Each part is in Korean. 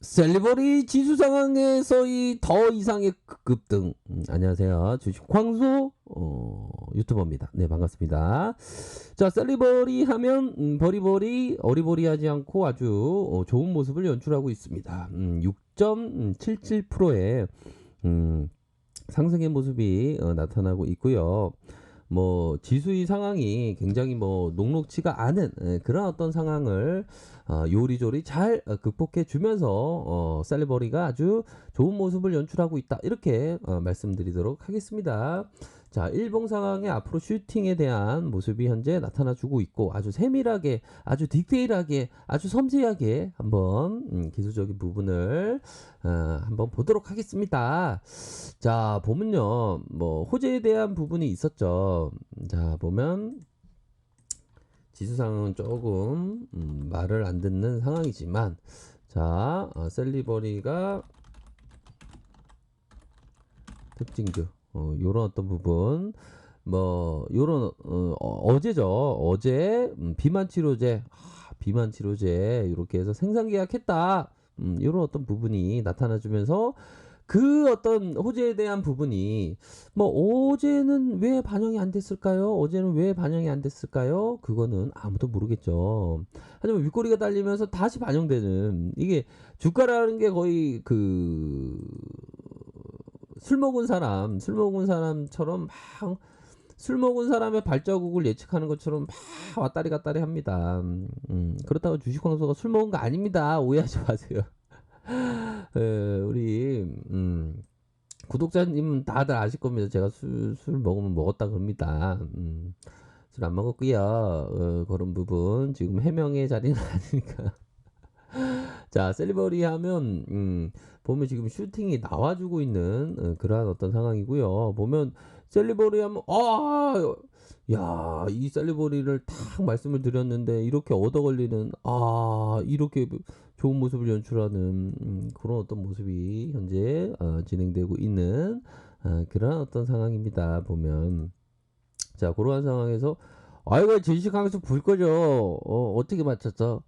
셀리버리 지수 상황에서의 더 이상의 급등. 음, 안녕하세요. 주식 광수 어, 유튜버입니다. 네, 반갑습니다. 자, 셀리버리 하면 음, 버리버리 어리버리하지 않고 아주 어, 좋은 모습을 연출하고 있습니다. 음, 6.77%의 음, 상승의 모습이 어, 나타나고 있고요. 뭐 지수의 상황이 굉장히 뭐 녹록치가 않은 에, 그런 어떤 상황을 어, 요리조리 잘 어, 극복해 주면서 어, 셀리버리가 아주 좋은 모습을 연출하고 있다 이렇게 어, 말씀드리도록 하겠습니다. 자 일봉 상황의 앞으로 슈팅에 대한 모습이 현재 나타나 주고 있고 아주 세밀하게 아주 디테일하게 아주 섬세하게 한번 음, 기술적인 부분을 어, 한번 보도록 하겠습니다. 자 보면요 뭐 호재에 대한 부분이 있었죠. 자 보면 지수상은 조금 음, 말을 안 듣는 상황이지만 자 어, 셀리버리가 특징주 어, 요런 어떤 부분 뭐 요런 어, 어, 제죠 어제 음, 비만 치료제 아, 비만 치료제 이렇게 해서 생산 계약했다 음, 요런 어떤 부분이 나타나 주면서 그 어떤 호재에 대한 부분이 뭐 어제는 왜 반영이 안 됐을까요? 어제는 왜 반영이 안 됐을까요? 그거는 아무도 모르겠죠. 하지만 윗꼬리가 달리면서 다시 반영되는 이게 주가라는 게 거의 그 술 먹은 사람, 술 먹은 사람처럼 막 술 먹은 사람의 발자국을 예측하는 것처럼 막 왔다리 갔다리 합니다. 음, 그렇다고 주식 광수가 술 먹은 거 아닙니다. 오해하지 마세요. 에, 우리 음, 구독자님은 다들 아실 겁니다. 제가 술, 술 먹으면 먹었다 그럽니다. 음, 술 안 먹었고요. 어, 그런 부분 지금 해명의 자리는 아니니까. 자, 셀리버리 하면 음, 보면 지금 슈팅이 나와주고 있는 어, 그러한 어떤 상황이고요. 보면 셀리버리 하면 아, 야, 이 셀리버리를 딱 말씀을 드렸는데 이렇게 얻어 걸리는 아, 이렇게 좋은 모습을 연출하는 음, 그런 어떤 모습이 현재 어, 진행되고 있는 어, 그런 어떤 상황입니다. 보면 자, 그러한 상황에서 아이고 주식하면서 불 거죠. 어, 어떻게 맞췄어?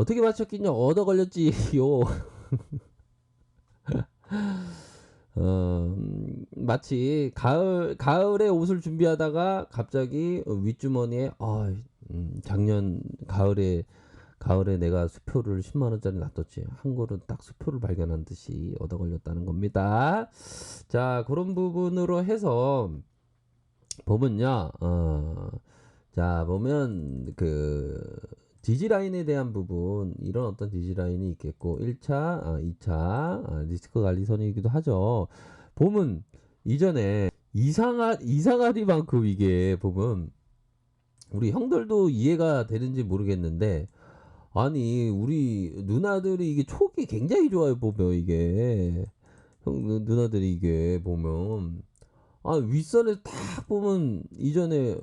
어떻게 맞췄겠냐? 얻어 걸렸지요. 어, 음, 마치 가을 가을에 옷을 준비하다가 갑자기 윗주머니에 아, 음, 작년 가을에 가을에 내가 수표를 10만 원짜리 놔뒀지. 한 걸은 딱 수표를 발견한 듯이 얻어 걸렸다는 겁니다. 자, 그런 부분으로 해서 보면요. 어, 자, 보면 그 디지라인에 대한 부분 이런 어떤 디지라인이 있겠고 1차, 아, 2차 아, 리스크 관리선이기도 하죠. 보면 이전에 이상하 이상하리만큼 이게 보면 우리 형들도 이해가 되는지 모르겠는데 아니 우리 누나들이 이게 촉이 굉장히 좋아요 보면 이게 형 누- 누나들이 이게 보면 아 윗선에 딱 보면 이전에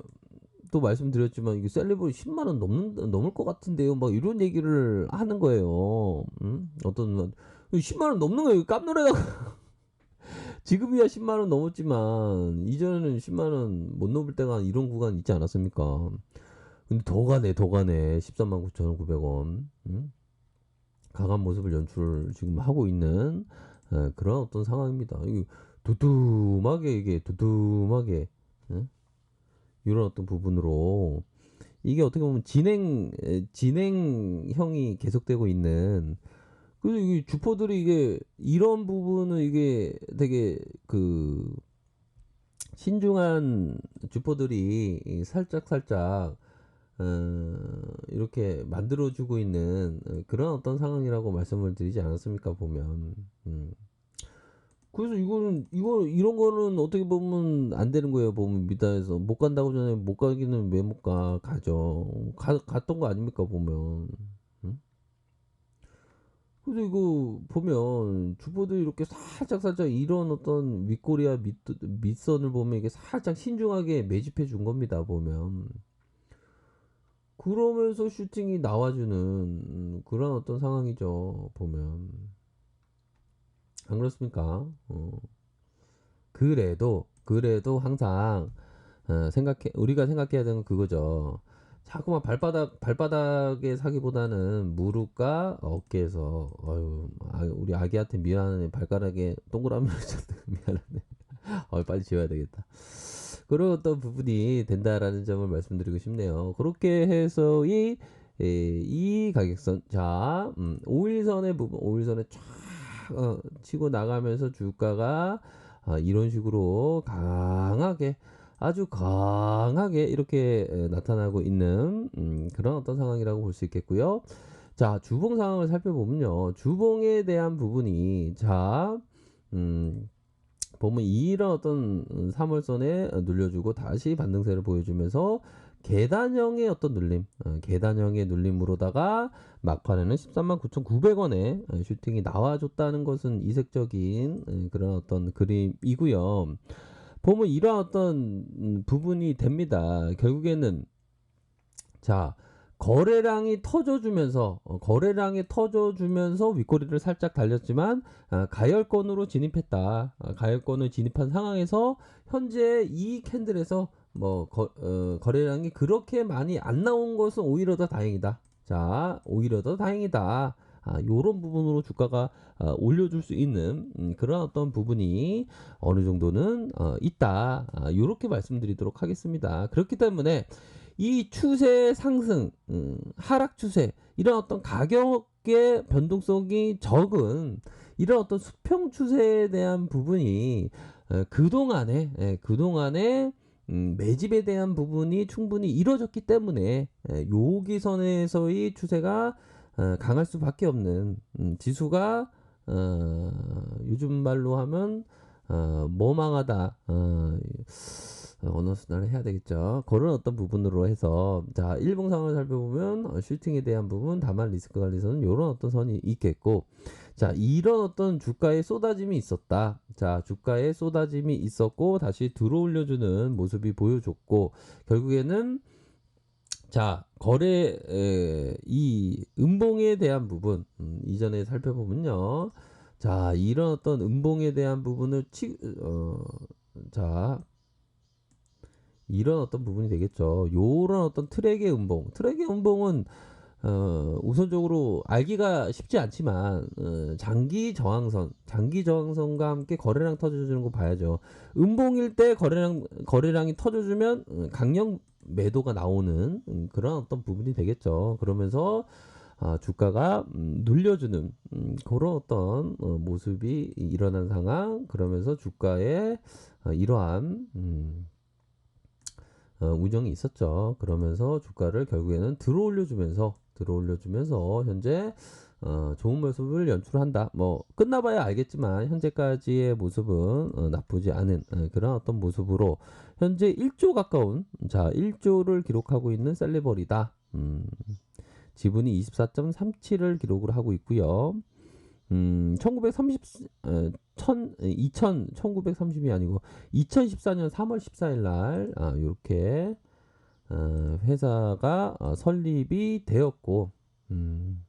또 말씀드렸지만 이게 셀레브리 10만 원 넘는 넘을 것 같은데요 막 이런 얘기를 하는 거예요 음? 어떤 누나 10만 원 넘는 거예요 깜놀해가 지금이야 10만 원 넘었지만 이전에는 10만 원 못 넘을 때가 이런 구간 있지 않았습니까? 근데 더 가네, 더 가네. 13만 9,900원. 음? 강한 모습을 연출 지금 하고 있는 에, 그런 어떤 상황입니다. 이게 두툼하게 이게 두툼하게 예? 이런 어떤 부분으로 이게 어떻게 보면 진행 에, 진행형이 계속되고 있는 그래서 이게 주포들이 이게 이런 부분은 이게 되게 그 신중한 주포들이 이 살짝 살짝 어, 이렇게 만들어주고 있는 어, 그런 어떤 상황이라고 말씀을 드리지 않았습니까 보면 음. 그래서 이거는 이거 이런 거는 어떻게 보면 안 되는 거예요 보면 미단에서. 못 간다고 전에 못 가기는 왜 못 가 가죠. 가, 갔던 거 아닙니까 보면. 음? 그래서 이거 보면 주포들 이렇게 살짝 살짝 이런 어떤 윗꼬리와 밑, 밑선을 보면 이게 살짝 신중하게 매집해 준 겁니다 보면. 그러면서 슈팅이 나와주는 음, 그런 어떤 상황이죠 보면 안 그렇습니까? 어. 그래도 그래도 항상 어, 생각해 우리가 생각해야 되는 건 그거죠. 자꾸만 발바닥 발바닥에 사기보다는 무릎과 어깨에서 어유 아, 우리 아기한테 미안하네 발가락에 동그라미를 미안하네. 어 빨리 지워야 되겠다. 그런 어떤 부분이 된다라는 점을 말씀드리고 싶네요. 그렇게 해서 이, 에, 이 가격선, 자, 음, 5일선의 부분, 5일선에 쫙 어, 치고 나가면서 주가가 아, 이런 식으로 강하게 아주 강하게 이렇게 에, 나타나고 있는 음, 그런 어떤 상황이라고 볼 수 있겠고요. 자, 주봉 상황을 살펴보면요. 주봉에 대한 부분이 자, 음, 보면 이런 어떤 3월선에 눌려주고 다시 반등세를 보여주면서 계단형의 어떤 눌림, 어, 계단형의 눌림으로다가 막판에는 13만 9,900원에 슈팅이 나와줬다는 것은 이색적인 에, 그런 어떤 그림이고요. 보면 이러한 어떤 음, 부분이 됩니다. 결국에는 자 거래량이 터져주면서 어, 거래량이 터져주면서 윗꼬리를 살짝 달렸지만 아, 가열권으로 진입했다. 아, 가열권을 진입한 상황에서 현재 이 캔들에서 뭐 거, 어, 거래량이 그렇게 많이 안 나온 것은 오히려 더 다행이다. 자, 오히려 더 다행이다. 아, 요런 부분으로 주가가 아, 올려줄 수 있는 음, 그런 어떤 부분이 어느 정도는 어, 있다. 아, 요렇게 말씀드리도록 하겠습니다. 그렇기 때문에 이 추세 상승, 음, 하락 추세 이런 어떤 가격의 변동성이 적은 이런 어떤 수평 추세에 대한 부분이 에, 그동안에 에, 그동안에 음, 매집에 대한 부분이 충분히 이루어졌기 때문에 에, 여기 선에서의 추세가 어, 강할 수밖에 없는 음, 지수가 어, 요즘 말로 하면 어, 뭐 망하다 어, 언어 순환을 해야 되겠죠. 그런 어떤 부분으로 해서 자 일봉상을 살펴보면 어, 슈팅에 대한 부분 다만 리스크 관리선은 이런 어떤 선이 있겠고 자 이런 어떤 주가의 쏟아짐이 있었다. 자 주가의 쏟아짐이 있었고 다시 들어올려주는 모습이 보여줬고 결국에는 자 거래 에, 이 음봉에 대한 부분 음, 이전에 살펴보면요. 자 이런 어떤 음봉에 대한 부분을 치, 어, 자 이런 어떤 부분이 되겠죠. 요런 어떤 트랙의 음봉. 트랙의 음봉은 어, 우선적으로 알기가 쉽지 않지만 어, 장기 저항선, 장기 저항선과 함께 거래량 터져주는 거 봐야죠. 음봉일 때 거래량 거래량이 터져주면 어, 강력 매도가 나오는 음, 그런 어떤 부분이 되겠죠. 그러면서 아, 주가가 음, 눌려주는 음, 그런 어떤 어, 모습이 일어난 상황. 그러면서 주가의 어, 이러한 음, 어, 우정이 있었죠. 그러면서 주가를 결국에는 들어 올려주면서 들어 올려주면서 현재 어, 좋은 모습을 연출한다. 뭐 끝나봐야 알겠지만 현재까지의 모습은 어, 나쁘지 않은 어, 그런 어떤 모습으로 현재 1조 가까운 자 1조를 기록하고 있는 셀리버리다. 음, 지분이 24.37을 기록을 하고 있고요. 음, 1930, 어, 1000, 2000, 1930이 아니고 2014년 3월 14일 날, 아, 요렇게, 어, 회사가 어, 설립이 되었고, 음,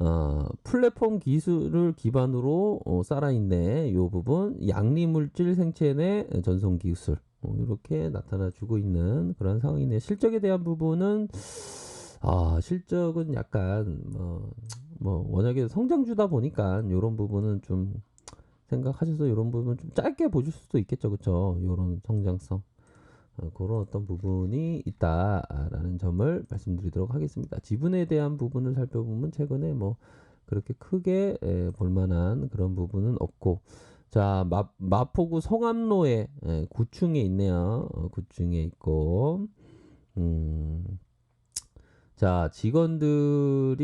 어, 플랫폼 기술을 기반으로 어, 살아있네. 요 부분, 양리물질 생체 내 전송 기술. 어, 이렇게 나타나주고 있는 그런 상황이네요. 실적에 대한 부분은, 아, 실적은 약간, 뭐, 뭐 워낙에 성장주다 보니까 이런 부분은 좀 생각하셔서 이런 부분 좀 짧게 보실 수도 있겠죠, 그렇죠? 이런 성장성 어, 그런 어떤 부분이 있다라는 점을 말씀드리도록 하겠습니다. 지분에 대한 부분을 살펴보면 최근에 뭐 그렇게 크게 에, 볼만한 그런 부분은 없고 자 마, 마포구 성암로에 에, 9층에 있네요. 어, 9층에 있고 음. 자, 직원들이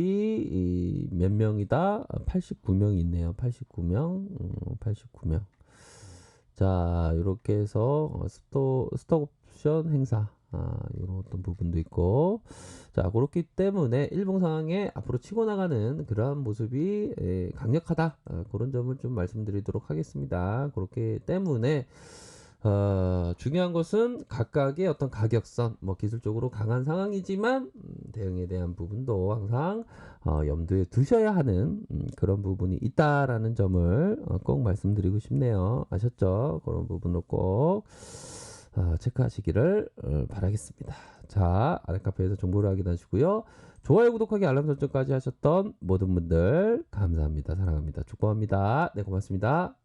몇 명이다? 89명이 있네요. 89명. 음, 89명. 자, 이렇게 해서 스토, 스톡 옵션 행사. 아, 이런 어떤 부분도 있고. 자, 그렇기 때문에 일봉 상황에 앞으로 치고 나가는 그러한 모습이 에, 강력하다. 아, 그런 점을 좀 말씀드리도록 하겠습니다. 그렇기 때문에 어, 중요한 것은 각각의 어떤 가격선, 뭐 기술적으로 강한 상황이지만 음, 대응에 대한 부분도 항상 어, 염두에 두셔야 하는 음, 그런 부분이 있다라는 점을 어, 꼭 말씀드리고 싶네요. 아셨죠? 그런 부분을 꼭 어, 체크하시기를 어, 바라겠습니다. 자, 아래 카페에서 정보를 확인하시고요. 좋아요, 구독하기, 알람 설정까지 하셨던 모든 분들 감사합니다. 사랑합니다. 축복합니다. 네, 고맙습니다.